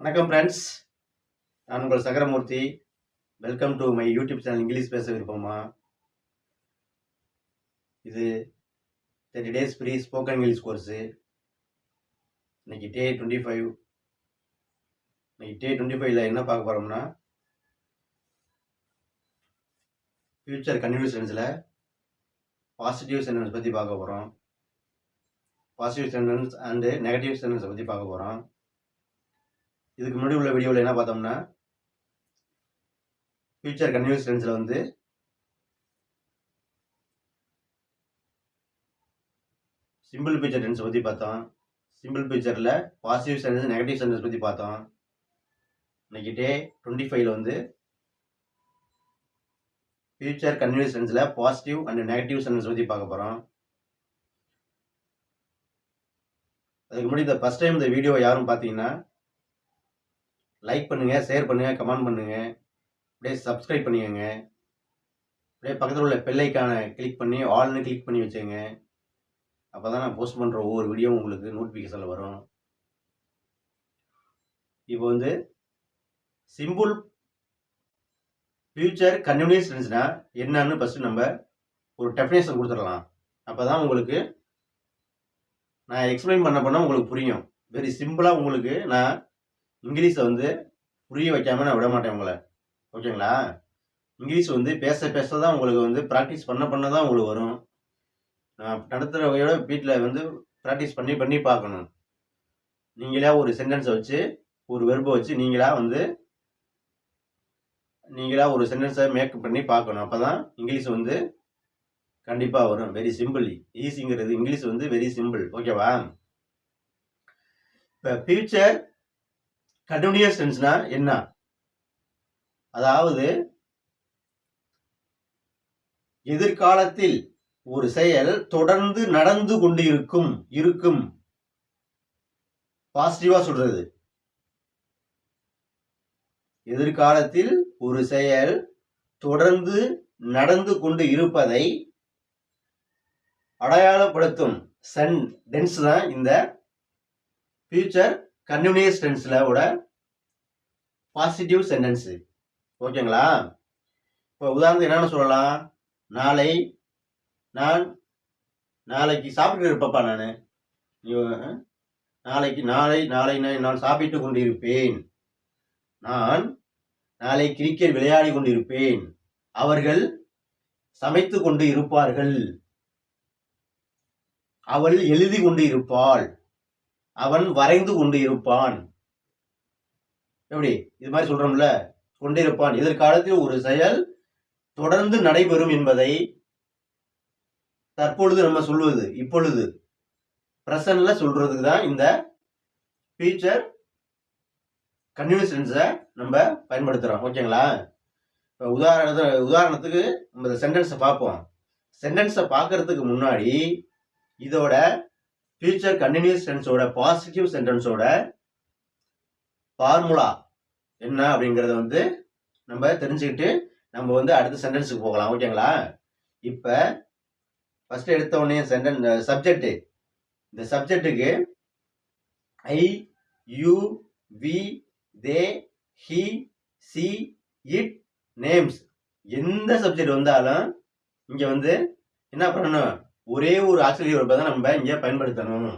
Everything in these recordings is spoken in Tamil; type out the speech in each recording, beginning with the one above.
வணக்கம் ஃப்ரெண்ட்ஸ் நான் உங்கள் Sagaramurthy. Welcome to my YouTube channel English பேச விருப்பமா? இது thirty days free spoken English course இன்னைக்கு டே டுவெண்ட்டி ஃபைவ் இன்னைக்கு டே டுவெண்ட்டி ஃபைவ்ல என்ன பார்க்க போகிறோம்னா ஃப்யூச்சர் கன்டினியூஸ் சென்ஸில் பாசிட்டிவ் சென்டென்ஸ் பற்றி பார்க்க போகிறோம் பாசிட்டிவ் சென்டென்ஸ் அண்டு நெகட்டிவ் சென்டென்ஸை பற்றி பார்க்க போகிறோம் இதுக்கு முன்னாடி உள்ள வீடியோவில் என்ன பார்த்தோம்னா ஃபியூச்சர் கன்யூஸ் லென்ஸில் வந்து சிம்பிள் ஃபியூச்சர் லென்ஸ் பற்றி பார்த்தோம். சிம்பிள் ஃபியூச்சரில் பாசிட்டிவ் சென்டென்ஸ் நெகட்டிவ் சென்டென்ஸ் பற்றி பார்த்தோம். இன்னைக்கு டே டுவெண்ட்டி ஃபைவ்ல வந்து ஃபியூச்சர் கன்டினியூஸ் சென்ஸில் பாசிட்டிவ் அண்ட் நெகட்டிவ் சென்டென்ஸ் பற்றி பார்க்க போகிறோம் அதுக்கு முன்னாடி இந்த ஃபஸ்ட் டைம் இந்த வீடியோ யாரும் பார்த்தீங்கன்னா லைக் பண்ணுங்கள் ஷேர் பண்ணுங்க கமெண்ட் பண்ணுங்கள் அப்படியே சப்ஸ்கிரைப் பண்ணிக்கோங்க. அப்படியே பக்கத்தில் உள்ள பெல்லைக்கான கிளிக் பண்ணி ஆல்னு கிளிக் பண்ணி வச்சுங்க அப்போ தான் நான் போஸ்ட் பண்ணுற ஒவ்வொரு வீடியோ உங்களுக்கு நோட்டிஃபிகேஷனில் வரும். இப்போ வந்து சிம்பிள் ஃபியூச்சர் கன்டினியூஸ் இருந்துச்சுன்னா என்னன்னு ஃபஸ்ட்டு நம்ம ஒரு டெஃபினேஷன் கொடுத்துடலாம். அப்போ தான் உங்களுக்கு நான் எக்ஸ்பிளைன் பண்ண பண்ண உங்களுக்கு புரியும். வெரி சிம்பிளாக உங்களுக்கு நான் இங்கிலீஷை வந்து புரிய வைக்காம நான் விட மாட்டேன் உங்களை. ஓகேங்களா? இங்கிலீஷ் வந்து பேச பேச தான் உங்களுக்கு வந்து ப்ராக்டிஸ் பண்ண பண்ண தான் உங்களுக்கு வரும். நான் நடத்துகிறவையோட வீட்டில் வந்து ப்ராக்டிஸ் பண்ணி பண்ணி பார்க்கணும். நீங்களா ஒரு சென்டென்ஸை வச்சு ஒரு வெர்பை வச்சு நீங்களா வந்து நீங்களா ஒரு சென்டென்ஸை மேக்கப் பண்ணி பார்க்கணும். அப்போ தான் இங்கிலீஷ் வந்து கண்டிப்பாக வரும். வெரி சிம்பிள் ஈஸிங்கிறது இங்கிலீஷ் வந்து வெரி சிம்பிள் ஓகேவா? இப்போ ஃபியூச்சர் கண்டினியூஸ் டென்ஸ்னா என்ன? அதாவது எதிர்காலத்தில் ஒரு செயல் தொடர்ந்து நடந்து கொண்டு இருக்கும். இருக்கும் பாசிட்டிவா சொல்றது. எதிர்காலத்தில் ஒரு செயல் தொடர்ந்து நடந்து கொண்டு இருப்பதை அடையாளப்படுத்தும் சன் டென்ஸ் தான் இந்த ஃபியூச்சர் கன்யூனியஸ் டென்ஸில் ஓட பாசிட்டிவ் சென்டென்ஸு ஓகேங்களா? இப்போ உதாரணத்துக்கு என்னென்னு சொல்லலாம்? நாளை நான் நாளைக்கு சாப்பிட்டு இருப்பப்பா நான். நாளைக்கு நாளை நாளை நான் நான் சாப்பிட்டு கொண்டிருப்பேன். நான் நாளை கிரிக்கெட் விளையாடி கொண்டிருப்பேன். அவர்கள் சமைத்து கொண்டு இருப்பார்கள். அவள் எழுதி கொண்டு இருப்பாள். அவன் வரைந்து கொண்டு இருப்பான். எப்படி? இது மாதிரி சொல்றோம்ல. கொண்டிருப்பான். எதிர்காலத்தில் ஒரு செயல் தொடர்ந்து நடைபெறும் என்பதை தற்பொழுது நம்ம சொல்வது இப்பொழுது. பிரசன்ட்ல சொல்றதுக்கு தான் இந்த ஃபியூச்சர் கன்டினியூஷன்ஸை நம்ம பயன்படுத்துகிறோம் ஓகேங்களா? இப்போ உதாரணத்து உதாரணத்துக்கு நம்ம இந்த சென்டென்ஸை பார்ப்போம். சென்டென்ஸை பார்க்கறதுக்கு முன்னாடி இதோட ஃபியூச்சர் கண்டினியூஸ் டென்ஸோட பாசிட்டிவ் சென்டென்ஸோட ஃபார்முலா என்ன அப்படிங்கிறத வந்து நம்ம தெரிஞ்சுக்கிட்டு நம்ம வந்து அடுத்த சென்டென்ஸுக்கு போகலாம். ஓகேங்களா இப்போ ஃபஸ்ட்டு எடுத்த உடனே சென்டென் இந்த சப்ஜெக்ட்டுக்கு I you we they he she it names எந்த சப்ஜெக்ட் வந்தாலும் இங்கே வந்து என்ன பண்ணணும்? ஒரே ஒரு ஆசிரியர் வெர்பை தான் நம்ம இங்கே பயன்படுத்தணும்.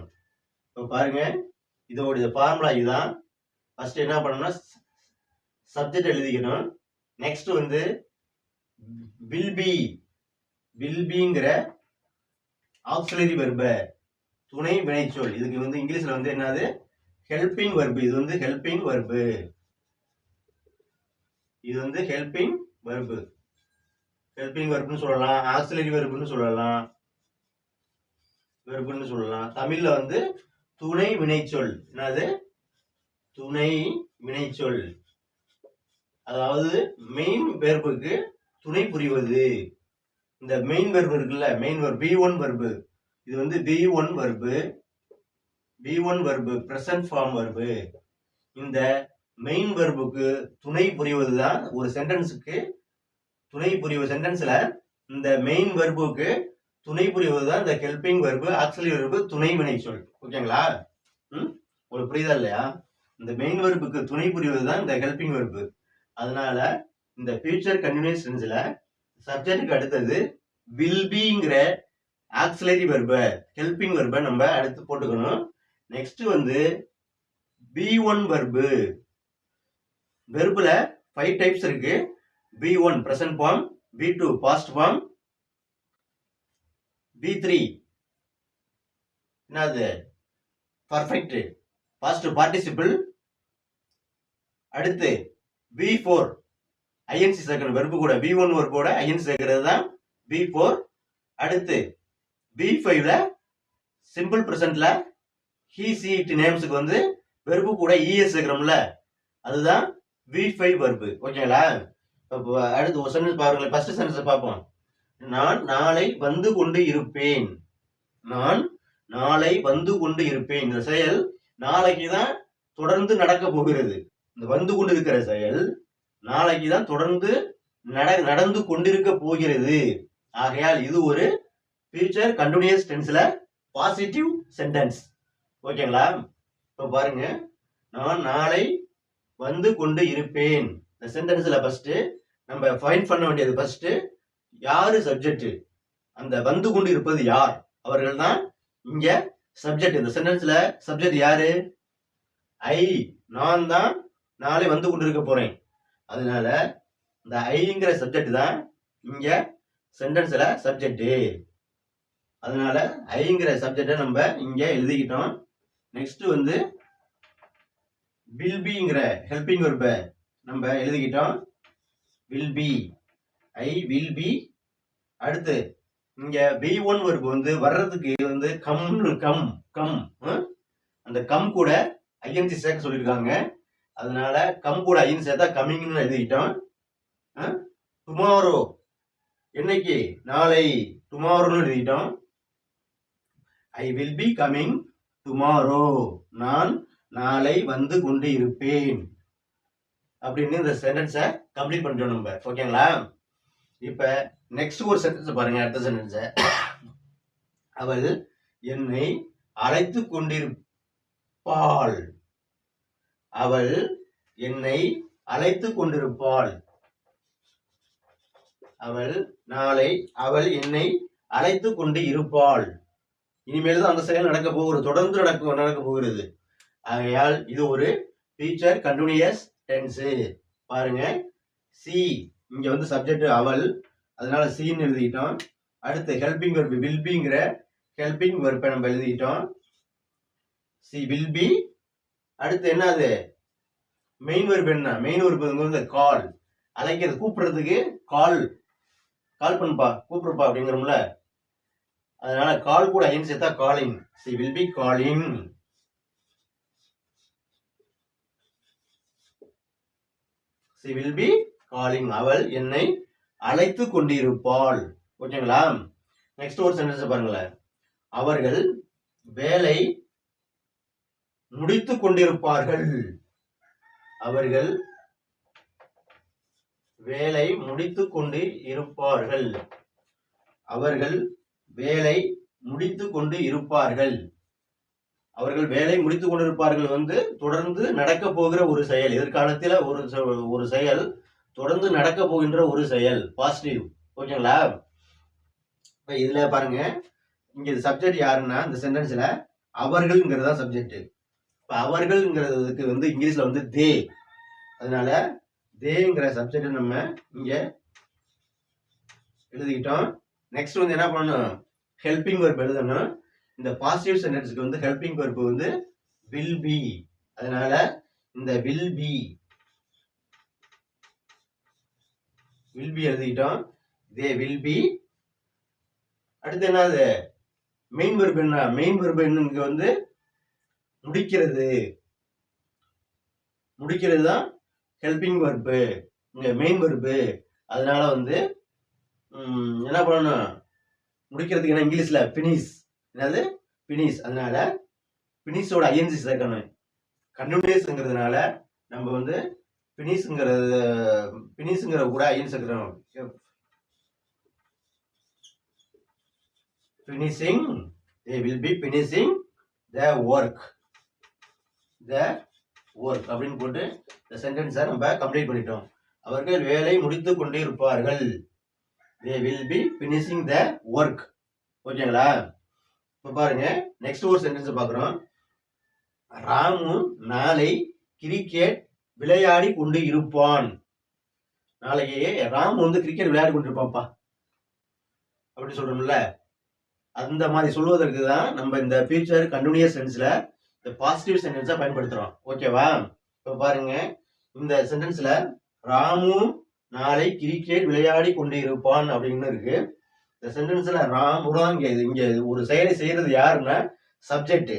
இப்போ பாருங்கள் இதோடைய ஃபார்முலா இதுதான். ஃபர்ஸ்ட் என்ன பண்ணணும்னா சப்ஜெக்ட் எழுதிக்கணும். நெக்ஸ்ட் வந்து வில் பி வில் பிங்கிற ஆக்சிலரி வெர்ப துணை வினைச்சொல். இதுக்கு வந்து இங்கிலீஷ்ல வந்து என்னது? ஹெல்பிங் வெர்பு இது வந்து ஹெல்பிங் வெர்பு இது வந்து ஹெல்பிங் வெர்பு ஹெல்பிங் வெர்புன்னு சொல்லலாம். ஆக்சிலரி வெர்புன்னு சொல்லலாம். வெறுப்புன்னு சொல்லலாம். தமிழ்ல வந்து துணை வினைச்சொல். என்னது? துணை வினைச்சொல். அதாவது மெயின் வெர்புக்கு துணை புரிவது. இந்த மெயின் வெர்பு இருக்குல்ல main verb V one verb இது வந்து V one verb V one verb present form verb இந்த மெயின் வெர்புக்கு துணை புரிவது தான் ஒரு சென்டென்ஸுக்கு துணை புரிவு சென்டென்ஸில் இந்த மெயின் வெர்புக்கு துணை புரிவது தான் இந்த ஹெல்பிங் வெர்பு ஆக்சுவலி வெர்பு துணை வினை சொல் ஓகேங்களா ம்? உங்களுக்கு புரியுதா இல்லையா? இந்த மெயின் வெர்புக்கு துணை புரிவது தான் இந்த ஹெல்பிங் வெர்பு அதனால இந்த ஃபியூச்சர் கண்டினியூஸ் டென்ஸ்ல சப்ஜெக்டுக்கு அடுத்தது வில் பிங்கிற ஆக்சிலரி வெர்பை ஹெல்பிங் வெர்பை நம்ம அடுத்து போட்டுக்கணும். நெக்ஸ்ட் வந்து பி ஒன் வெர்பு வெர்புல ஃபைவ் டைப்ஸ் இருக்கு. V one present form V two past form V three என்னது? பர்ஃபெக்ட் பாஸ்ட் பார்ட்டிசிபிள் அடுத்து பி ஃபோர் ஐஎன்சி சேர்க்கிற வெறுப்பு கூட. பி ஒன் வெர்போட ஐஎன்சி சேர்க்கிறது தான் பி ஃபோர் அடுத்து பி ஃபைவ்ல சிம்பிள் ப்ரெசன்ட்ல ஹி சீட் நேம்ஸுக்கு வந்து வெறுப்பு கூட e இஎஸ் சேர்க்கிறோம்ல. அதுதான் வி ஃபைவ் வெறுப்பு ஓகேங்களா? இப்போ அடுத்து ஒரு சென்டென்ஸ் பாருங்களேன். ஃபர்ஸ்ட் சென்டென்ஸ் பார்ப்போம். நான் நாளை வந்து கொண்டு இருப்பேன். நான் நாளை வந்து கொண்டு இருப்பேன். இந்த செயல் நாளைக்கு தான் தொடர்ந்து நடக்க போகிறது. வந்து கொண்டு இருக்கிற செயல் நாளைக்கு தான் தொடர்ந்து நட நடந்து கொண்டிருக்க போகிறது. ஆகையால் இது ஒரு ஃபியூச்சர் கண்டினியூஸ் டென்ஸ்ல பாசிட்டிவ் சென்டென்ஸ் ஓகேங்களா? இப்போ பாருங்க. நான் நாளை வந்து கொண்டு இருப்பேன். இந்த சென்டென்ஸ்ல ஃபர்ஸ்ட் நம்ம ஃபைன் பண்ண வேண்டியது ஃபர்ஸ்ட் யாரு சப்ஜெக்ட் அந்த வந்து கொண்டு இருப்பது யார்? அவர்கள் தான் இங்க சப்ஜெக்ட் இந்த சென்டென்ஸ்ல சப்ஜெக்ட் யாரு? ஐ நான் தான் நாளை வந்து கொண்டிருக்க போறேன். அதனால இந்த ஐங்கிற சப்ஜெக்ட் தான் இங்க சென்டென்ஸ்ல சப்ஜெக்டு அதனால ஐங்கிற சப்ஜெக்டை நம்ம இங்க எழுதிக்கிட்டோம். நெக்ஸ்ட் வந்து வில்பிங்கிற ஹெல்பிங் வெர்பை நம்ம எழுதிக்கிட்டோம். Will be I will be அடுத்து இங்க பி ஒன் வெர்பு வந்து வர்றதுக்கு வந்து கம்னு கம் கம் அந்த கம் கூட ஐஎன்சி சேர்க்க சொல்லியிருக்காங்க. அதனால கம் கூட சேர்த்தா கம்மிங்னு எழுதிக்கிட்டோம். டுமாரோ என்னைக்கு? நாளை. டுமாரோன்னு எழுதிக்கிட்டோம். I will be coming tomorrow நான் நாளை வந்து கொண்டு இருப்பேன். அப்படின்னு இந்த சென்டென்ஸை கம்ப்ளீட் பண்ணிட்டோம் நம்ம. ஓகேங்களா இப்போ நெக்ஸ்ட் ஒரு சென்டென்ஸ் பாருங்க அடுத்த சென்டென்ஸை அவள் என்னை அழைத்து கொண்டிருப்பாள். அவள் என்னை அழைத்து கொண்டிருப்பாள். அவள் நாளை அவள் என்னை அழைத்து கொண்டு இருப்பாள். இனிமேல் தான் அந்த செயல் நடக்க போகிறது. தொடர்ந்து நடக்க நடக்க போகிறது. ஆகையால் இது ஒரு ஃபியூச்சர் கண்டினியூஸ் டென்ஸு பாருங்க. சி இங்க வந்து சப்ஜெக்ட் அவள். அதனால சீன்னு எழுதிட்டோம். அடுத்து ஹெல்பிங் வெர்பு வில் பிங்கிற ஹெல்பிங் வெர்பை நம்ம எழுதிட்டோம். சி வில் பி அடுத்து என்னது? மெயின் வெர்பு என்ன? மெயின் வெர்பு வந்து கால் அழைக்கிறது கூப்பிடுறதுக்கு கால் கால் பண்ணுப்பா கூப்பிடுப்பா அப்படிங்கிறோம்ல. அதனால கால் கூட ஐந்து சேர்த்தா calling she will be calling she will be calling அவள் என்னை அழைத்து கொண்டிருப்பாள். ஓகேங்களா நெக்ஸ்ட் ஒரு சென்டென்ஸ் பாருங்களேன். அவர்கள் வேலை முடித்துக் கொண்டிருப்பார்கள். அவர்கள் வேலை முடித்துக் கொண்டு இருப்பார்கள். அவர்கள் வேலை முடித்து கொண்டு இருப்பார்கள். அவர்கள் வேலை முடித்து கொண்டிருப்பார்கள் வந்து தொடர்ந்து நடக்க போகிற ஒரு செயல் எதிர்காலத்தில் ஒரு செ- ஒரு செயல் தொடர்ந்து நடக்க போகின்ற ஒரு செயல் பாசிட்டிவ் ஓகேங்களா இப்போ இதில் பாருங்க இங்கே சப்ஜெக்ட் யாருன்னா இந்த சென்டென்ஸில் அவர்கள்ங்கிறதா சப்ஜெக்ட் இப்போ அவர்கள்ங்கிறதுக்கு வந்து இங்கிலீஷ்ல வந்து தே அதனால தேங்கிற சப்ஜெக்டை நம்ம இங்க எழுதிக்கிட்டோம். நெக்ஸ்ட் வந்து என்ன பண்ணணும்? ஹெல்பிங் வெர்ப் எழுதணும். இந்த பாசிட்டிவ் சென்டென்ஸ்க்கு வந்து ஹெல்பிங் வெர்ப் வந்து வில் பி அதனால இந்த வில் பி வில் பி எழுதிக்கிட்டோம். தே வில் பி அடுத்து என்னது? மெயின் வெர்ப் என்ன? மெயின் வெர்ப் என்னங்க வந்து முடிக்கிறது. முடிக்கிறது தான் ஹெல்பிங் வெர்பு இங்க மெயின் வெர்பு அதனால வந்து என்ன பண்ணணும்? முடிக்கிறதுக்கு என்ன இங்கிலீஷ்ல? ஃபினிஷ் என்னது? ஃபினிஷ் அதனால ஃபினிஷோட ஐஎன்சி சேர்க்கணும். கண்டினியூஸ்ங்கிறதுனால நம்ம வந்து ஃபினிஷுங்கிறது ஃபினிஷுங்கிற கூட ஐஎன்சி சேர்க்கிறோம். Finishing they will be finishing the work the work அப்படின்னு போட்டு இந்த சென்டென்ஸை நம்ம கம்ப்ளீட் பண்ணிட்டோம். அவர்கள் வேலை முடித்து கொண்டே இருப்பார்கள் they will be finishing the work ஓகேங்களா இப்போ பாருங்க நெக்ஸ்ட் ஒரு சென்டென்ஸ் பார்க்குறோம். ராமு நாளை கிரிக்கெட் விளையாடி கொண்டு இருப்பான். நாளைக்கு ராமு வந்து கிரிக்கெட் விளையாடி கொண்டு இருப்பான்ப்பா. அப்படி சொல்றோம்ல. அந்த மாதிரி சொல்வதற்கு தான் நம்ம இந்த ஃபியூச்சர் கண்டினியூஸ் சென்ஸில் இந்த பாசிட்டிவ் சென்டென்ஸா பயன்படுத்துறோம். ஓகேவா இப்போ பாருங்க. இந்த சென்டென்ஸ்ல ராமு நாளை கிரிக்கெட் விளையாடி கொண்டு இருப்பான் அப்படின்னு இருக்கு. இந்த சென்டென்ஸ்ல ராமு தான் இங்க இங்க ஒரு செயலை செய்யறது யாருன்னா சப்ஜெக்ட்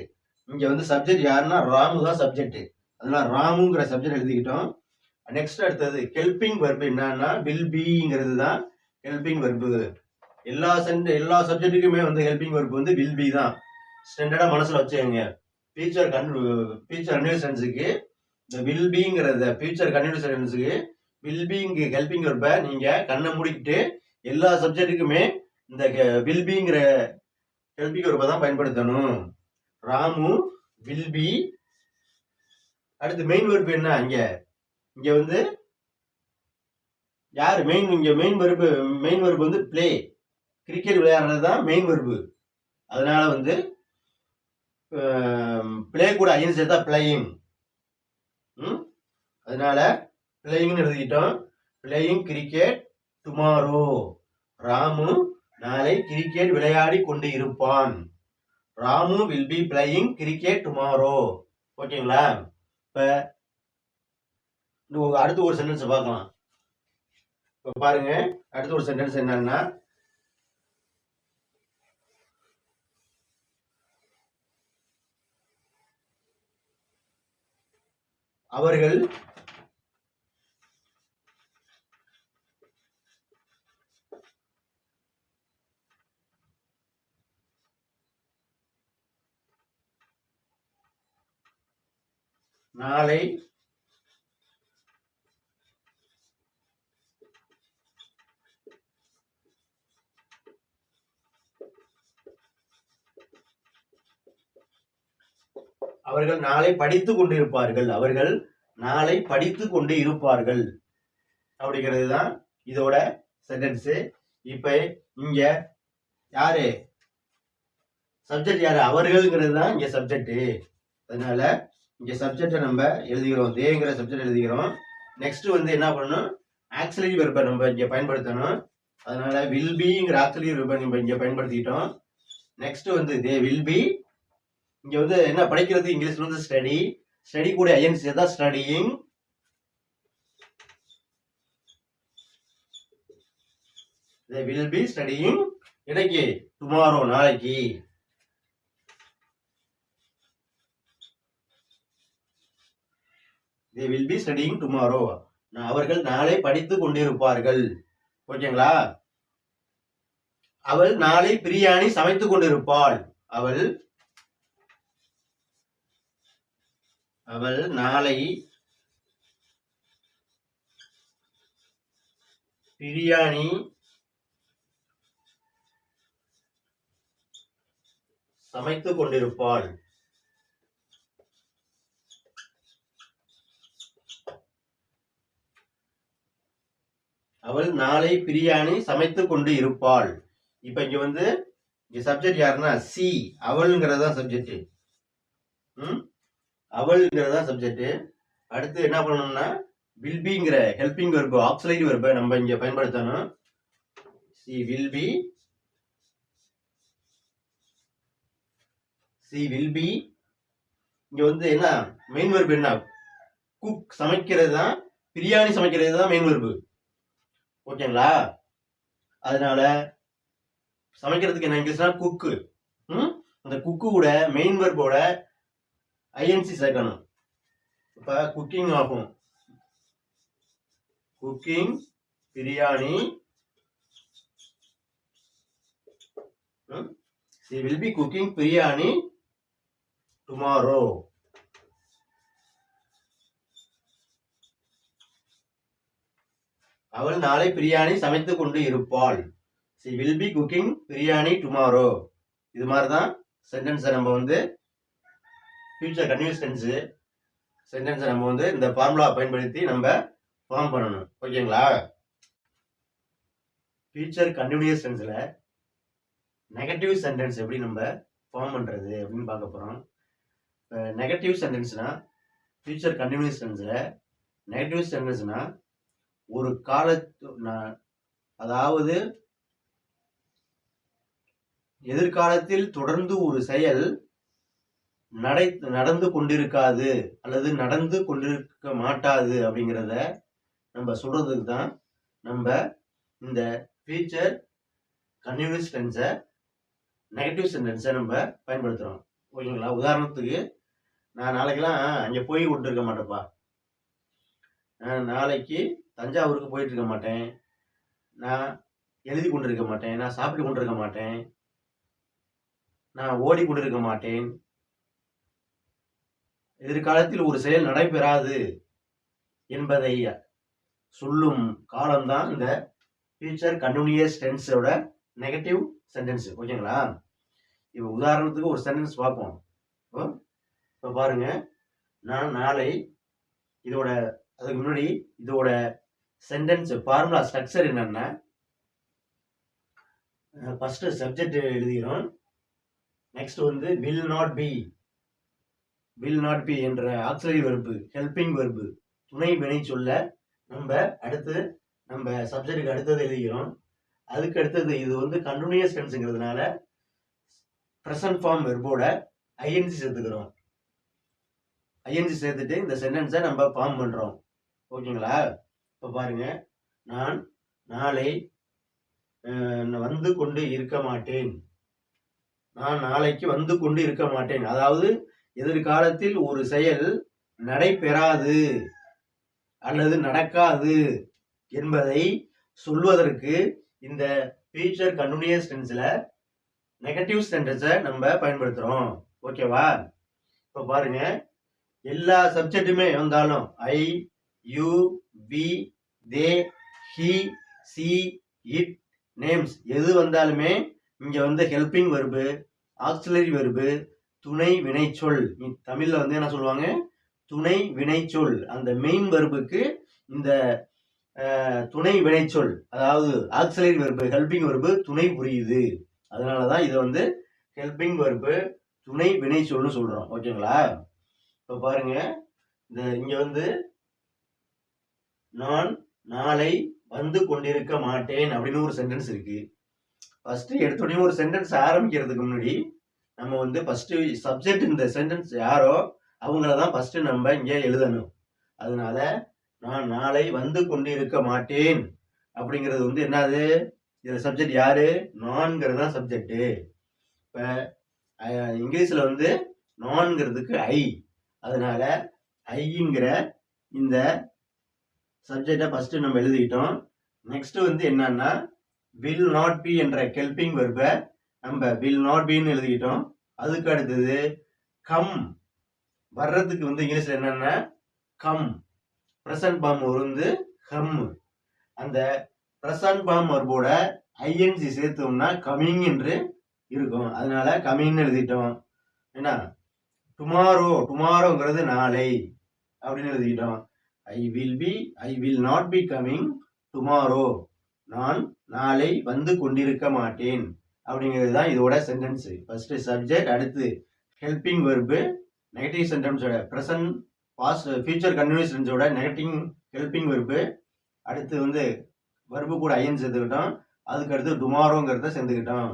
இங்க வந்து சப்ஜெக்ட் யாருன்னா ராமு தான் சப்ஜெக்ட் அதனால ராமுங்கிற சப்ஜெக்ட் எழுதிக்கிட்டோம். நெக்ஸ்ட் அடுத்தது ஹெல்பிங் வெர்பு என்னன்னா வில் பிங்கிறது தான் ஹெல்பிங் வெர்பு எல்லா சென்ட் எல்லா சப்ஜெக்ட்டுக்குமே வந்து ஹெல்பிங் வெர்பு வந்து வில் பி தான். ஸ்டாண்டர்டா மனசுல வச்சுக்கோங்க. ஃபியூச்சர் கன் ஃபியூச்சர் கன்யூசன்ஸுக்கு இந்த வில் பிங்கிறத ஃபியூச்சர் கன்யூசன்ஸுக்கு வில் பிங்கு ஹெல்பிங் ஒர்ப்பை நீங்கள் கண்ணை மூடிக்கிட்டு எல்லா சப்ஜெக்ட்டுக்குமே இந்த வில் பிங்கிற ஹெல்பிங் ஒர்ப்பை தான் பயன்படுத்தணும். ராமு வில் பி அடுத்து மெயின் வெறுப்பு என்ன? இங்கே இங்கே வந்து யார்? மெயின் இங்கே மெயின் வெறுப்பு மெயின் வெறுப்பு வந்து ப்ளே கிரிக்கெட் விளையாடுறது தான் மெயின் வெறுப்பு அதனால வந்து பிளே கூட ஐயன் சேர்த்தா பிளேயிங் அதனால பிளேயிங்னு எழுதிக்கிட்டோம். பிளேயிங் கிரிக்கெட் டுமாரோ ராமு நாளை கிரிக்கெட் விளையாடி கொண்டு இருப்பான். Ramu will be playing cricket tomorrow ஓகேங்களா? இப்போ அடுத்து ஒரு சென்டென்ஸ் பார்க்கலாம். இப்போ பாருங்க. அடுத்து ஒரு சென்டென்ஸ் என்னன்னா அவர்கள் நாளை அவர்கள் நாளை படித்து கொண்டு இருப்பார்கள் அவர்கள் நாளை படித்து கொண்டு இருப்பார்கள். அப்படிங்கிறது தான் இதோட சென்டென்ஸ் இப்ப இங்க யாரு? சப்ஜெக்ட் யாரு? அவர்கள்ங்கிறது தான் இங்க சப்ஜெக்டு அதனால இங்க சப்ஜெக்டை நம்ம எழுதிக்கிறோம் தேங்கிற சப்ஜெக்ட் எழுதிக்கிறோம் நெக்ஸ்ட் வந்து என்ன பண்ணணும்? ஆக்சிலரி வெர்பை நம்ம இங்க பயன்படுத்தணும். அதனால வில் பிங்கிற ஆக்சிலரி வெர்பை நம்ம இங்க பயன்படுத்திக்கிட்டோம் நெக்ஸ்ட் வந்து தே வில் பி இங்க வந்து என்ன படிக்கிறது? இங்கிலீஷ்ல வந்து ஸ்டடி ஸ்டடி கூட ஐஎன்சி தான் studying they will be studying இன்னைக்கு டுமாரோ நாளைக்கு. They will be studying tomorrow. அவர்கள் நாளை படித்து கொண்டிருப்பார்கள். ஓகேங்களா? அவள் நாளை பிரியாணி சமைத்துக் கொண்டிருப்பாள். அவள் அவள் நாளை பிரியாணி சமைத்துக் கொண்டிருப்பாள். அவள் நாளை பிரியாணி சமைத்துக் கொண்டு இருப்பாள். இப்ப இங்க வந்து இங்க சப்ஜெக்ட் யாருன்னா சி அவள்ங்கிறது தான் சப்ஜெக்ட் ம்? அவள்ங்கிறது தான் சப்ஜெக்ட் அடுத்து என்ன பண்ணணும்னா வில் பிங்கிற ஹெல்பிங் வெர்பு ஆக்சிலரி வெர்பை நம்ம இங்கே பயன்படுத்தணும். She will be she will be இங்கே வந்து என்ன? மெயின் வெர்பு என்ன? குக் சமைக்கிறது தான் பிரியாணி சமைக்கிறது தான் மெயின் வெர்பு ஓகேங்களா அதனால சமைக்கிறதுக்கு என்ன இங்கிலீஷ்னா குக்கு ம்? அந்த குக்கு கூட மெயின் வெர்போட ஐஎன்சி சேர்க்கணும் இப்போ குக்கிங் ஆகும். Cooking biryani she will be cooking biryani tomorrow அவள் நாளை பிரியாணி சமைத்து கொண்டு இருப்பாள். She will be cooking biryani tomorrow இது மாதிரி தான் சென்டென்ஸை நம்ம வந்து ஃபியூச்சர் கன்யூஸ் டென்ஸு சென்டென்ஸை நம்ம வந்து இந்த ஃபார்முலா பயன்படுத்தி நம்ம ஃபார்ம் பண்ணணும். ஓகேங்களா ஃபியூச்சர் கண்டினியூஸ் டென்ஸில் நெகட்டிவ் சென்டென்ஸ் எப்படி நம்ம ஃபார்ம் பண்ணுறது அப்படின்னு பார்க்க போகிறோம் இப்போ நெகட்டிவ் சென்டென்ஸ்னால் ஃபியூச்சர் கண்டினியூஸ் டென்ஸில் நெகட்டிவ் சென்டென்ஸ்னால் ஒரு காலத்து நான் அதாவது எதிர்காலத்தில் தொடர்ந்து ஒரு செயல் நடை நடந்து கொண்டிருக்காது அல்லது நடந்து கொண்டிருக்க மாட்டாது அப்படிங்கிறத நம்ம சொல்றதுக்கு தான் நம்ம இந்த ஃபியூச்சர் கன்டினியூஸ் டென்ஸை நெகட்டிவ் சென்டென்ஸை நம்ம பயன்படுத்துகிறோம் ஓகேங்களா? உதாரணத்துக்கு நான் நாளைக்கெல்லாம் அங்கே போய் கொண்டு இருக்க மாட்டேன்ப்பா. நான் நாளைக்கு தஞ்சாவூருக்கு போயிட்டு இருக்க மாட்டேன். நான் எழுதி கொண்டு இருக்க மாட்டேன். நான் சாப்பிட்டு கொண்டு இருக்க மாட்டேன். நான் ஓடி கொண்டிருக்க மாட்டேன். எதிர்காலத்தில் ஒரு செயல் நடைபெறாது என்பதை சொல்லும் காலம்தான் இந்த ஃபியூச்சர் கண்டினியூஸ் டென்ஸோட நெகட்டிவ் சென்டென்ஸ் ஓகேங்களா இப்போ உதாரணத்துக்கு ஒரு சென்டென்ஸ் பார்ப்போம். இப்போ பாருங்க. நான் நாளை இதோட அதுக்கு முன்னாடி இதோட சென்டென்ஸ் ஃபார்முலா ஸ்ட்ரக்சர் என்னென்ன ஃபஸ்ட்டு சப்ஜெக்ட் எழுதிக்கிறோம். நெக்ஸ்ட் வந்து will not be will not be என்ற ஆக்சரி வெர்பு ஹெல்பிங் வெர்பு துணை வினை சொல்ல நம்ம அடுத்து நம்ம சப்ஜெக்டுக்கு அடுத்தது எழுதுகிறோம். அதுக்கு அடுத்தது இது வந்து கண்டினியூஸ் டென்ஸுங்கிறதுனால ப்ரெசன்ட் ஃபார்ம் வெர்போட ஐஎன்சி சேர்த்துக்கிறோம். ஐஎன்சி சேர்த்துட்டு இந்த சென்டென்ஸை நம்ம ஃபார்ம் பண்ணுறோம் ஓகேங்களா? இப்போ பாருங்க. நான் நாளை வந்து கொண்டு இருக்க மாட்டேன். நான் நாளைக்கு வந்து கொண்டு இருக்க மாட்டேன். அதாவது எதிர்காலத்தில் ஒரு செயல் நடைபெறாது அல்லது நடக்காது என்பதை சொல்வதற்கு இந்த ஃபியூச்சர் கண்டினியூஸ் டென்ஸில் நெகட்டிவ் சென்டென்ஸை நம்ம பயன்படுத்துகிறோம் ஓகேவா இப்போ பாருங்க. எல்லா சப்ஜெக்ட்டுமே வந்தாலும் I you we they he she it names எது வந்தாலுமே இங்கே வந்து ஹெல்பிங் வெர்பு ஆக்சிலரி வெர்பு துணை வினைச்சொல். தமிழ்ல வந்து என்ன சொல்லுவாங்க? துணை வினைச்சொல். அந்த மெயின் வெர்புக்கு இந்த துணை வினைச்சொல். அதாவது ஆக்சிலரி வெர்பு ஹெல்பிங் வெர்பு துணை புரியுது. அதனாலதான் இதை வந்து ஹெல்பிங் வெர்பு துணை வினைச்சொல்னு சொல்றோம். ஓகேங்களா? இப்போ பாருங்க. இந்த இங்க வந்து நான் நாளை வந்து கொண்டிருக்க மாட்டேன் அப்படின்னு ஒரு சென்டென்ஸ் இருக்கு. ஃபர்ஸ்ட் எடுத்தோடனே ஒரு சென்டென்ஸ் ஆரம்பிக்கிறதுக்கு முன்னாடி நம்ம வந்து ஃபஸ்ட்டு சப்ஜெக்ட் இந்த சென்டென்ஸ் யாரோ அவங்கள தான் ஃபஸ்ட்டு நம்ம இங்கே எழுதணும். அதனால நான் நாளை வந்து கொண்டிருக்க மாட்டேன். அப்படிங்கிறது வந்து என்னது? இந்த சப்ஜெக்ட் யாரு? நான்கிறது தான் சப்ஜெக்டு இப்போ இங்கிலீஷில் வந்து நான்கிறதுக்கு ஐ. அதனால ஐங்கிற இந்த சப்ஜெக்டை ஃபஸ்ட்டு நம்ம எழுதிக்கிட்டோம் நெக்ஸ்ட்டு வந்து என்னன்னா வில் நாட் பி என்ற கெல்பிங் வெர்பை நம்ம வில் நாட் பின்னு எழுதிக்கிட்டோம். அதுக்கு அடுத்தது கம். வர்றதுக்கு வந்து இங்கிலீஷில் என்னென்னா கம். ப்ரெசன்ட் பாம் வந்து ஹம் அந்த ப்ரெசன்ட் பாம் வர்போட ஐஎன்சி சேர்த்தோம்னா கமிங் என்று இருக்கும். அதனால கமிங்னு எழுதிட்டோம். என்ன? டுமாரோ டுமாரோங்கிறது நாளை அப்படின்னு எழுதிக்கிட்டோம். I will be I will not be coming tomorrow நான் நாளை வந்து கொண்டிருக்க மாட்டேன். அப்படிங்கிறது தான் இதோட சென்டென்ஸ் ஃபர்ஸ்ட் சப்ஜெக்ட் அடுத்து ஹெல்பிங் வெர்பு நெகட்டிவ் சென்டென்ஸோட ப்ரெசன்ட் பாஸ்ட் ஃபியூச்சர் கண்டினியூஸ் டென்ஸோட நெகட்டிவ் ஹெல்பிங் வெர்பு அடுத்து வந்து வெர்பு கூட ஐயன் சேர்த்துக்கிட்டோம். அதுக்கு அடுத்து டுமாரோங்கிறத சேர்ந்துக்கிட்டோம்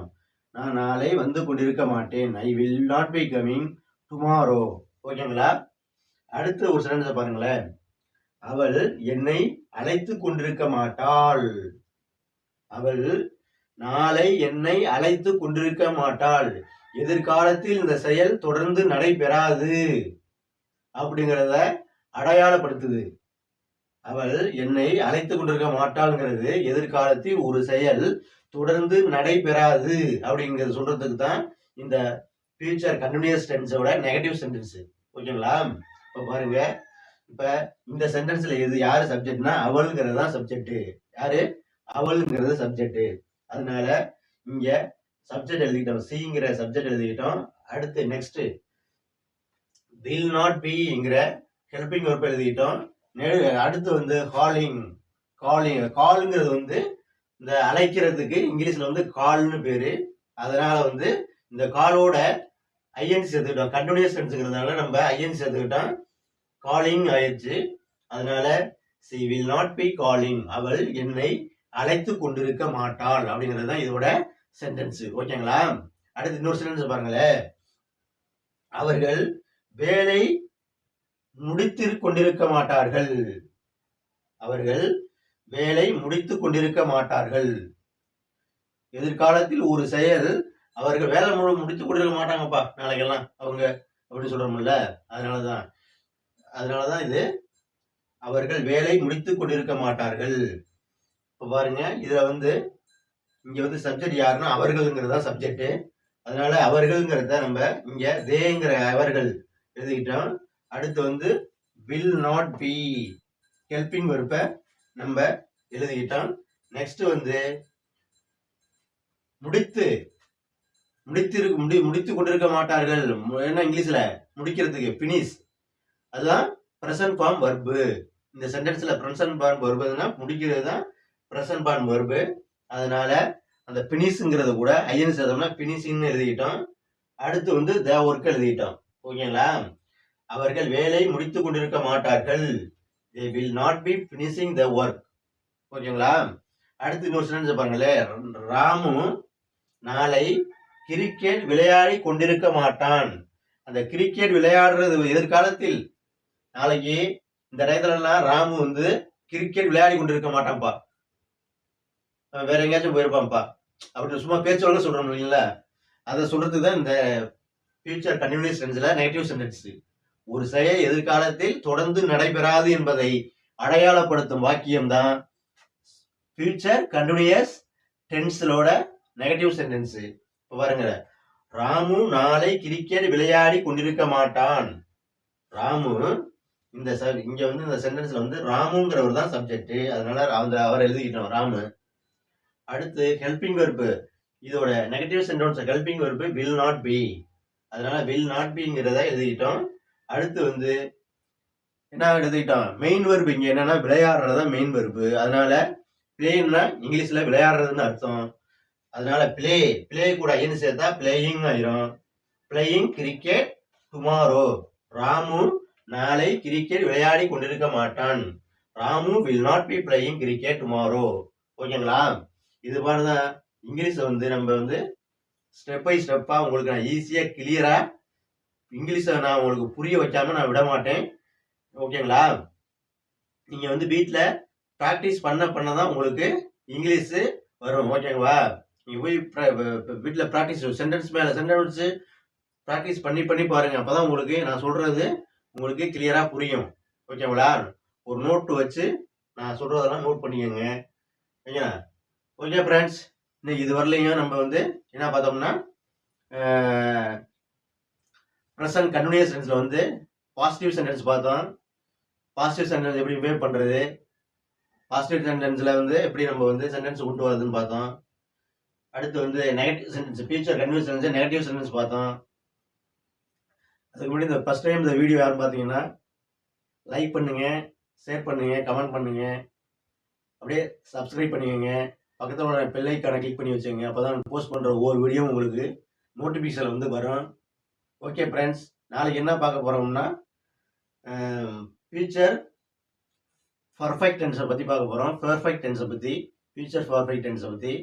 நான் நாளை வந்து கொண்டிருக்க மாட்டேன். I will not be coming tomorrow ஓகேங்களா அடுத்து ஒரு சென்டென்ஸை பாருங்களேன். அவள் என்னை அழைத்து கொண்டிருக்க மாட்டாள். அவள் நாளை என்னை அழைத்து கொண்டிருக்க மாட்டாள். எதிர்காலத்தில் இந்த செயல் தொடர்ந்து நடைபெறாது. அப்படிங்கிறத அடையாளப்படுத்துது. அவள் என்னை அழைத்து கொண்டிருக்க மாட்டாள்ங்கிறது எதிர்காலத்தில் ஒரு செயல் தொடர்ந்து நடைபெறாது அப்படிங்கிறது சொல்றதுக்கு தான் இந்த ஃபியூச்சர் கண்டினியூஸ் டென்ஸோட நெகட்டிவ் சென்டென்ஸ் ஓகேங்களா? இப்போ பாருங்க. இப்போ இந்த சென்டென்ஸ்ல எது யாரு சப்ஜெக்ட்னா அவளுங்கிறது தான் சப்ஜெக்ட் யாரு? அவளுங்கிறது சப்ஜெக்ட் அதனால இங்க சப்ஜெக்ட் எழுதிக்கிட்டோம். சிங்கிற சப்ஜெக்ட் எழுதிக்கிட்டோம். அடுத்து நெக்ஸ்ட் வில் நாட் பிங்கிற ஹெல்பிங் ஒர்க் எழுதிக்கிட்டோம். நெடு- அடுத்து வந்து காலிங் காலிங் காலுங்கிறது வந்து இந்த அழைக்கிறதுக்கு இங்கிலீஷ்ல வந்து கால்னு பேரு. அதனால வந்து இந்த காலோட ஐஎன்சி சேர்த்துக்கிட்டோம். கண்டினியூஸ் டென்ஸுங்கிறதுனால நம்ம ஐஎன்சி சேர்த்துக்கிட்டோம். காலிங் ஆயிடுச்சு. அதனால she will not be calling அவள் என்னை அழைத்து கொண்டிருக்க மாட்டாள் அப்படிங்கிறது தான் இதோட சென்டென்ஸ் ஓகேங்களா? அடுத்து இன்னொரு சென்டென்ஸ் பாருங்களேன். அவர்கள் வேலை முடித்து கொண்டிருக்க மாட்டார்கள். அவர்கள் வேலை முடித்து கொண்டிருக்க மாட்டார்கள். எதிர்காலத்தில் ஒரு செயல் அவர்கள் வேலை முழு முடித்து கொண்டிருக்க மாட்டாங்கப்பா நாளைக்கெல்லாம் அவங்க அப்படின்னு சொல்றோம்ல அதனாலதான். அதனாலதான் இது அவர்கள் வேலை முடித்து கொண்டிருக்க மாட்டார்கள். இப்போ பாருங்க இதில் வந்து இங்கே வந்து சப்ஜெக்ட் யாருன்னா அவர்கள்ங்கிறதா சப்ஜெக்ட்டு அதனால அவர்கள்ங்கிறத நம்ம இங்கே தேங்கிற அவர்கள் எழுதிக்கிட்டோம். அடுத்து வந்து வில் நாட் பி ஹெல்பிங் வெறுப்பை நம்ம எழுதிக்கிட்டோம். நெக்ஸ்ட் வந்து முடித்து முடித்திருக்கு முடி முடித்து கொண்டிருக்க மாட்டார்கள் என்ன இங்கிலீஷில்? முடிக்கிறதுக்கு பினிஷ் அதுதான் ப்ரெசன்ட் ஃபார்ம் வர்பு இந்த சென்டென்ஸில் ப்ரெசன்ட் ஃபார்ம் வருவதுன்னா முடிக்கிறது தான் ப்ரெசன்ட் பான் வெர்பு அதனால அந்த பினிஷ்ங்கிறத கூட ஐயன் சேதம்னா பினிஷிங்னு எழுதிக்கிட்டோம். அடுத்து வந்து த ஒர்க் எழுதிக்கிட்டோம். ஓகேங்களா அவர்கள் வேலை முடித்து கொண்டிருக்க மாட்டார்கள். They will not be finishing the work ஓகேங்களா அடுத்து இன்னொரு சென்டென்ஸ் பாருங்களேன் ராமு நாளை கிரிக்கெட் விளையாடி கொண்டிருக்க மாட்டான். அந்த கிரிக்கெட் விளையாடுறது எதிர்காலத்தில். நாளைக்கு இந்த டயத்துலலாம் ராமு வந்து கிரிக்கெட் விளையாடி கொண்டிருக்க மாட்டான்ப்பா வேற எங்கேயாச்சும் போயிருப்பான்ப்பா. அப்படின்னு சும்மா பேச்சோட சொல்றோம் இல்லைங்களா அதை சொல்றதுக்கு தான் இந்த ஃபியூச்சர் கண்டினியூஸ் சென்ஸில் நெகட்டிவ் சென்டென்ஸ் ஒரு செயல் எதிர்காலத்தில் தொடர்ந்து நடைபெறாது என்பதை அடையாளப்படுத்தும் வாக்கியம் தான் ஃபியூச்சர் கண்டினியூஸ் டென்ஸ்லோட நெகட்டிவ் சென்டென்ஸ் இப்போ பாருங்க. ராமு நாளை கிரிக்கெட் விளையாடி கொண்டிருக்க மாட்டான். ராமு இந்த ச- இங்க வந்து இந்த சென்டென்ஸ்ல வந்து ராமுங்கிறவர் தான் சப்ஜெக்ட் அதனால அந்த அவர் எழுதிக்கிட்டோம். ராமு. அடுத்து ஹெல்பிங் வெர்பு இதோட negative sentence helping verb will not be அதனால வில் நாட் பிங்கிறத எழுதிக்கிட்டோம். அடுத்து வந்து என்ன எழுதிக்கிட்டோம் மெயின் வெர்பு இங்கே என்னன்னா தான் மெயின் வெர்பு அதனால பிளேன்னா இங்கிலீஷில் விளையாடுறதுன்னு அர்த்தம். அதனால பிளே பிளே கூட ஐன்னு சேர்த்தா பிளேயிங் ஆயிரும். பிளேயிங் கிரிக்கெட் டுமாரோ ராமு நாளை கிரிக்கெட் விளையாடி கொண்டிருக்க மாட்டான். Ramu will not be playing cricket tomorrow ஓகேங்களா? இது மாதிரி தான் இங்கிலீஷை வந்து நம்ம வந்து ஸ்டெப் பை ஸ்டெப்பாக உங்களுக்கு நான் ஈஸியாக கிளியராக இங்கிலீஷை நான் உங்களுக்கு புரிய வைக்காம நான் விட மாட்டேன். ஓகேங்களா நீங்கள் வந்து வீட்டில் ப்ராக்டிஸ் பண்ண பண்ண தான் உங்களுக்கு இங்கிலீஷு வரும். ஓகேங்களா நீங்கள் போய் வீட்டில் ப்ராக்டிஸ் சென்டென்ஸ் மேலே சென்டென்ஸு ப்ராக்டிஸ் பண்ணி பண்ணி பாருங்கள் அப்போ தான் உங்களுக்கு நான் சொல்கிறது உங்களுக்கு கிளியராக புரியும். ஓகேங்களா ஒரு நோட்டு வச்சு நான் சொல்கிறதெல்லாம் நோட் பண்ணிக்கோங்க. ஓகேங்களா ஓகே ஃப்ரெண்ட்ஸ் இன்னைக்கு இது வரலையும் நம்ம வந்து என்ன பார்த்தோம்னா ப்ரெசன்ட் கண்டினியூஸ் சென்ஸ்ல வந்து பாசிட்டிவ் சென்டென்ஸ் பார்த்தோம். பாசிட்டிவ் சென்டென்ஸ் எப்படி வே பண்ணுறது பாசிட்டிவ் சென்டென்ஸில் வந்து எப்படி நம்ம வந்து சென்டென்ஸ் கொண்டு வரதுன்னு பார்த்தோம். அடுத்து வந்து negative sentence future continuous sentence negative sentence பார்த்தோம். அதுக்கு முன்னாடி இந்த ஃபர்ஸ்ட் டைம் இந்த வீடியோ யாருன்னு பார்த்தீங்கன்னா லைக் பண்ணுங்கள் ஷேர் பண்ணுங்கள் கமெண்ட் பண்ணுங்க. அப்படியே சப்ஸ்கிரைப் பண்ணிக்கோங்க. பக்கத்தில் உள்ள பெல்லைக்கான கிளிக் பண்ணி வச்சுங்க அப்போ தான் போஸ்ட் பண்ணுற ஒவ்வொரு வீடியோ உங்களுக்கு நோட்டிஃபிகேஷன் வந்து வரும். ஓகே ஃப்ரெண்ட்ஸ் நாளைக்கு என்ன பார்க்க போகிறோம்னா ஃபியூச்சர் பர்ஃபெக்ட் டென்ஸை பற்றி பார்க்க போகிறோம் பர்ஃபெக்ட் டென்ஸை பற்றி ஃபியூச்சர் பர்ஃபெக்ட் டென்ஸை பற்றி